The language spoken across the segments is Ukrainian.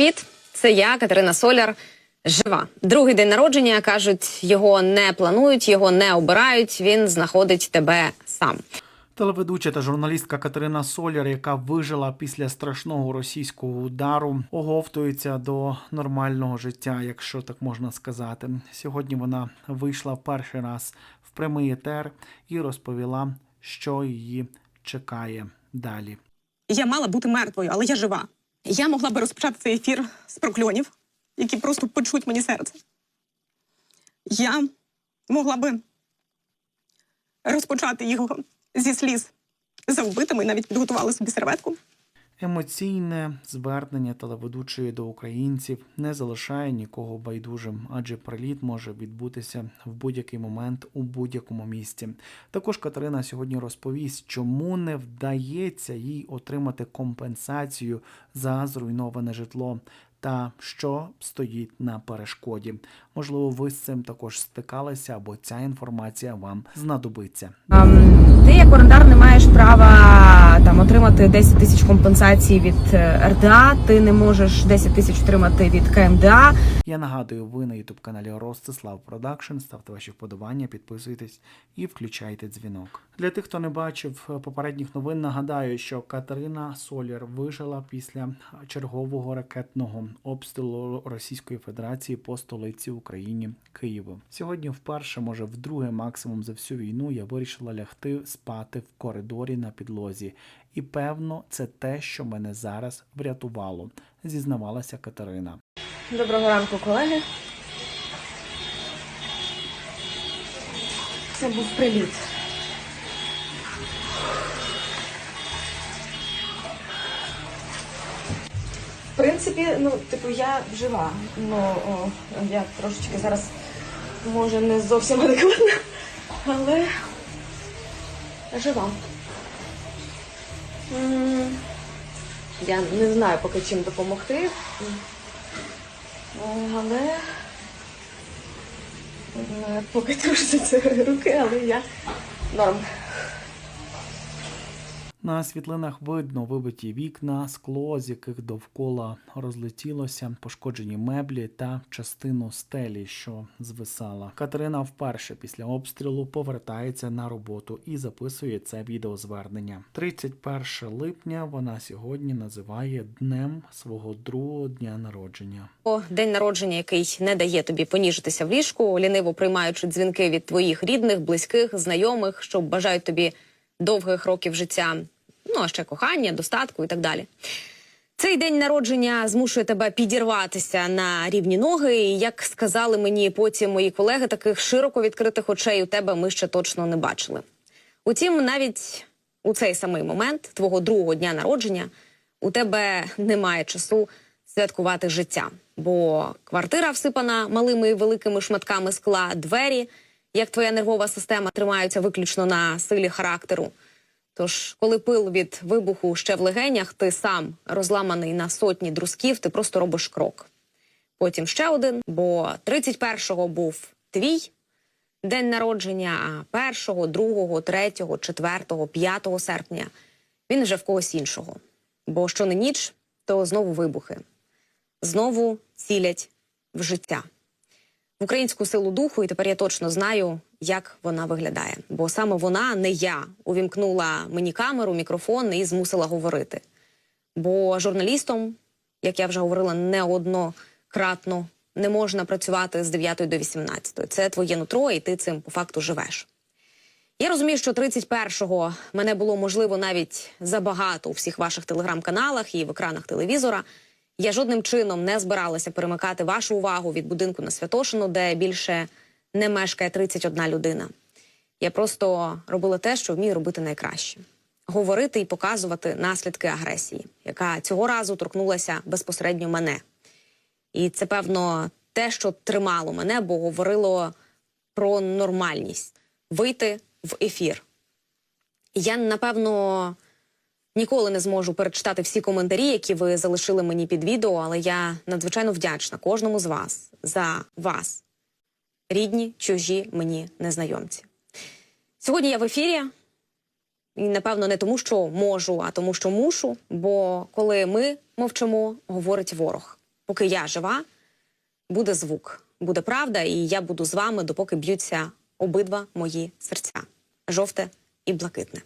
Привіт, це я, Катерина Соляр. Жива. Другий день народження кажуть, його не планують, його не обирають. Він знаходить тебе сам. Телеведуча та журналістка Катерина Соляр, яка вижила після страшного російського удару, оговтується до нормального життя, якщо так можна сказати. Сьогодні вона вийшла в перший раз в прямий етер і розповіла, що її чекає далі. Я мала бути мертвою, але я жива. Я могла би розпочати цей ефір з прокльонів, які просто печуть мені серце. Я могла би розпочати його зі сліз за вбитими, навіть підготувала собі серветку. Емоційне звернення телеведучої до українців не залишає нікого байдужим, адже приліт може відбутися в будь-який момент у будь-якому місці. Також Катерина сьогодні розповість, чому не вдається їй отримати компенсацію за зруйноване житло. Та що стоїть на перешкоді? Можливо, ви з цим також стикалися, або ця інформація вам знадобиться. Ти як орендар не маєш права там отримати 10 тисяч компенсації від е, РДА. Ти не можеш 10 тисяч отримати від КМДА. Я нагадую, ви на ютуб каналі Ростислав Продакшн. Ставте ваші вподобання, підписуйтесь і включайте дзвінок. Для тих, хто не бачив е, попередніх новин, нагадаю, що Катерина Соляр вижила після чергового ракетного обстрілу Російської Федерації по столиці Україні Києву. Сьогодні, вперше, може, вдруге, максимум за всю війну, я вирішила лягти спати в коридорі на підлозі. І певно, це те, що мене зараз врятувало, зізнавалася Катерина. Доброго ранку, колеги. Це був приліт. В принципі, ну, типу, я жива. Ну, я трошечки зараз, може, не зовсім адекватна, але жива. Я не знаю поки чим допомогти. Але поки трусяться руки, але я норм. На світлинах видно вибиті вікна, скло, з яких довкола розлетілося, пошкоджені меблі та частину стелі, що звисала. Катерина вперше після обстрілу повертається на роботу і записує це відеозвернення. 31 липня вона сьогодні називає днем свого другого дня народження. О, день народження, який не дає тобі поніжитися в ліжку, ліниво приймаючи дзвінки від твоїх рідних, близьких, знайомих, що бажають тобі довгих років життя, ну а ще кохання, достатку і так далі. Цей день народження змушує тебе підірватися на рівні ноги. І як сказали мені потім мої колеги, таких широко відкритих очей у тебе ми ще точно не бачили. Утім, навіть у цей самий момент твого другого дня народження у тебе немає часу святкувати життя, бо квартира всипана малими і великими шматками скла, двері, як твоя нервова система, тримаються виключно на силі характеру. Тож, коли пил від вибуху ще в легенях, ти сам розламаний на сотні друзків, ти просто робиш крок. Потім ще один, бо 31-го був твій день народження, а 1, 2, 3, 4, 5 серпня він вже в когось іншого. Бо що не ніч, то знову вибухи, знову цілять в життя в українську силу духу, і тепер я точно знаю, як вона виглядає. Бо саме вона, не я, увімкнула мені камеру, мікрофон і змусила говорити. Бо журналістом, як я вже говорила, неоднократно не можна працювати з 9 до 18. Це твоє нутро, і ти цим по факту живеш. Я розумію, що 31-го мене було можливо навіть забагато у всіх ваших телеграм-каналах і в екранах телевізора. Я жодним чином не збиралася перемикати вашу увагу від будинку на Святошину, де більше не мешкає 31 людина. Я просто робила те, що вмію робити найкраще: говорити і показувати наслідки агресії, яка цього разу торкнулася безпосередньо мене. І це, певно, те, що тримало мене, бо говорило про нормальність вийти в ефір. Я, напевно, ніколи не зможу перечитати всі коментарі, які ви залишили мені під відео, але я надзвичайно вдячна кожному з вас за вас, рідні, чужі мені незнайомці. Сьогодні я в ефірі. І, напевно, не тому, що можу, а тому, що мушу. Бо коли ми мовчимо, говорить ворог. поки я жива, буде звук, буде правда, і я буду з вами, допоки б'ються обидва мої серця жовте і блакитне.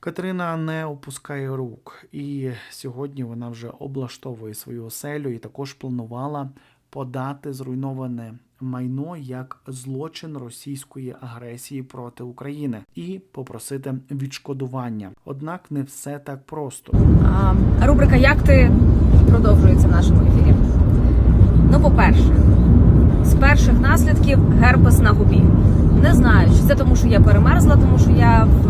Катерина не опускає рук, і сьогодні вона вже облаштовує свою оселю і також планувала подати зруйноване майно як злочин російської агресії проти України і попросити відшкодування. Однак не все так просто. А, Рубрика Як ти продовжується в нашому ефірі. Ну, по-перше, з перших наслідків герпес на губі. Не знаю, чи це тому, що я перемерзла, тому що я в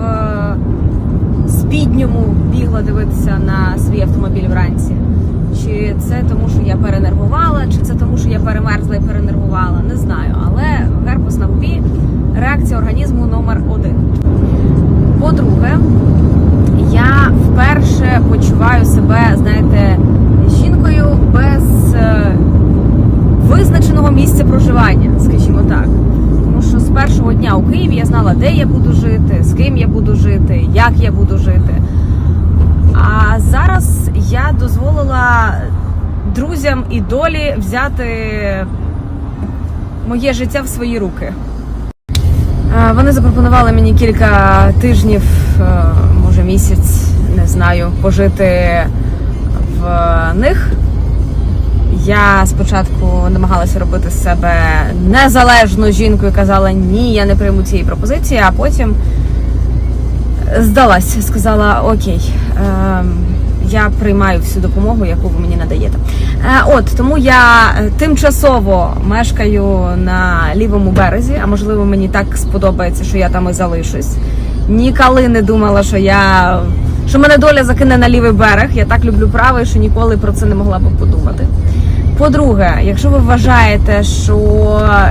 е, спідньому бігла дивитися на свій автомобіль вранці. Чи це тому, що я перенервувала, чи це тому, що я перемерзла і перенервувала, не знаю. Але герпес на губі реакція організму номер один. По-друге, я вперше почуваю себе, знаєте, жінкою без е, визначеного місця проживання, скажімо так. Тому що з першого дня у Києві я знала, де я буду жити, з ким я буду жити, як я буду жити. А зараз я дозволила друзям і долі взяти моє життя в свої руки. Е, Вони запропонували мені кілька тижнів, е, може місяць, не знаю, пожити в них. Я спочатку намагалася робити з себе незалежну жінку і казала ні, я не прийму цієї пропозиції, а потім здалась, сказала окей. ем, я приймаю всю допомогу, яку ви мені надаєте. Е, От тому я е, тимчасово мешкаю на лівому березі, а можливо мені так сподобається, що я там і залишусь. Ніколи не думала, що я що мене доля закине на лівий берег. Я так люблю правий, що ніколи про це не могла би подумати. По-друге, якщо ви вважаєте, що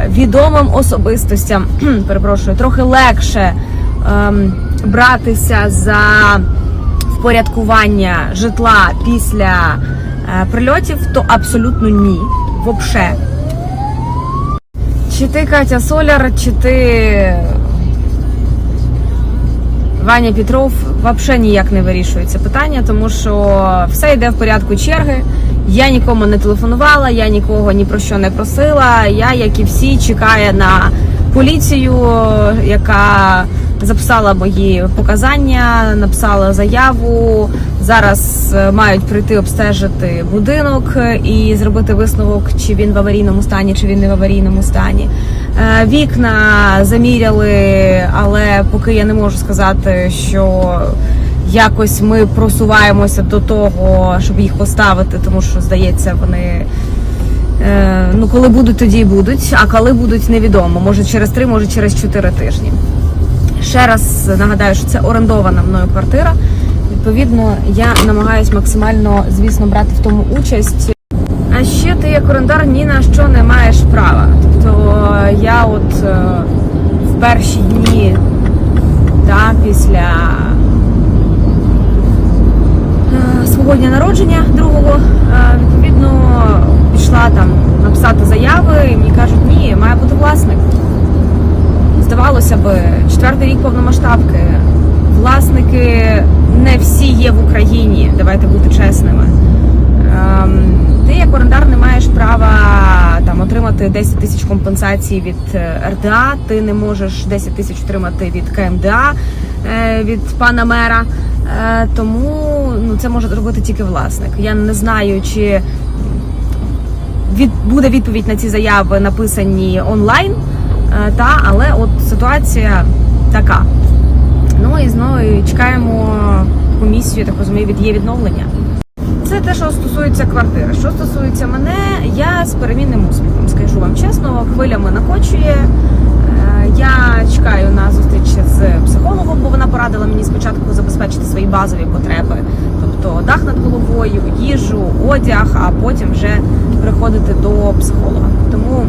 відомим особистостям, перепрошую, трохи легше ем, братися за впорядкування житла після е, прильотів, то абсолютно ні. Вообще. Чи ти Катя Соляр, чи ти Ваня Петров взагалі ніяк не вирішує це питання, тому що все йде в порядку черги. Я нікому не телефонувала, я нікого ні про що не просила. Я, як і всі, чекаю на поліцію, яка записала мої показання, написала заяву. Зараз е, мають прийти обстежити будинок і зробити висновок, чи він в аварійному стані, чи він не в аварійному стані. Е, Вікна заміряли, але поки я не можу сказати, що якось ми просуваємося до того, щоб їх поставити, тому що здається, вони. е, Ну, коли будуть, тоді й будуть. А коли будуть, невідомо. Може через три, може через чотири тижні. Ще раз нагадаю, що це орендована мною квартира. Відповідно, я намагаюсь максимально, звісно, брати в тому участь. А ще ти як орендар ні на що не маєш права. Тобто я от е, в перші дні та, після е, свого дня народження другого, е, відповідно, пішла там написати заяви, і мені кажуть, ні, має бути власник. Здавалося би, четвертий рік повномасштабки. Власники не всі є в Україні, давайте бути чесними. Ем, Ти як орендар не маєш права там отримати 10 тисяч компенсацій від е, РДА, ти не можеш 10 тисяч отримати від КМДА е, від пана мера. Е, Тому ну це може зробити тільки власник. Я не знаю, чи від буде відповідь на ці заяви написані онлайн. Та, але от ситуація така. Ну і знову чекаємо комісію, так розумію, від є відновлення. Це те, що стосується квартири. Що стосується мене, я з перемінним успіхом, скажу вам чесно, хвилями накочує. Е, Я чекаю на зустріч з психологом, бо вона порадила мені спочатку забезпечити свої базові потреби, тобто дах над головою, їжу, одяг, а потім вже приходити до психолога. Тому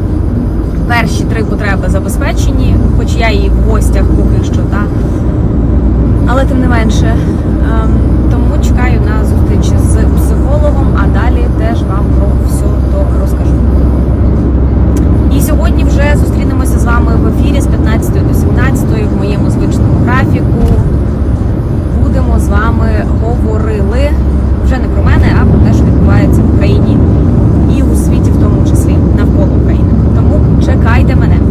перші три потреби забезпечені, хоч я і в гостях поки що, та але тим не менше. Ем, тому чекаю на зустрічі з психологом, а далі теж вам про все то розкажу. І сьогодні вже зустрінемося з вами в ефірі з 15 до 17 в моєму звичному графіку. Будемо з вами говорили вже не про мене, а про те, що відбувається в Україні і у світі, в тому числі навколо України. Тому чекайте мене.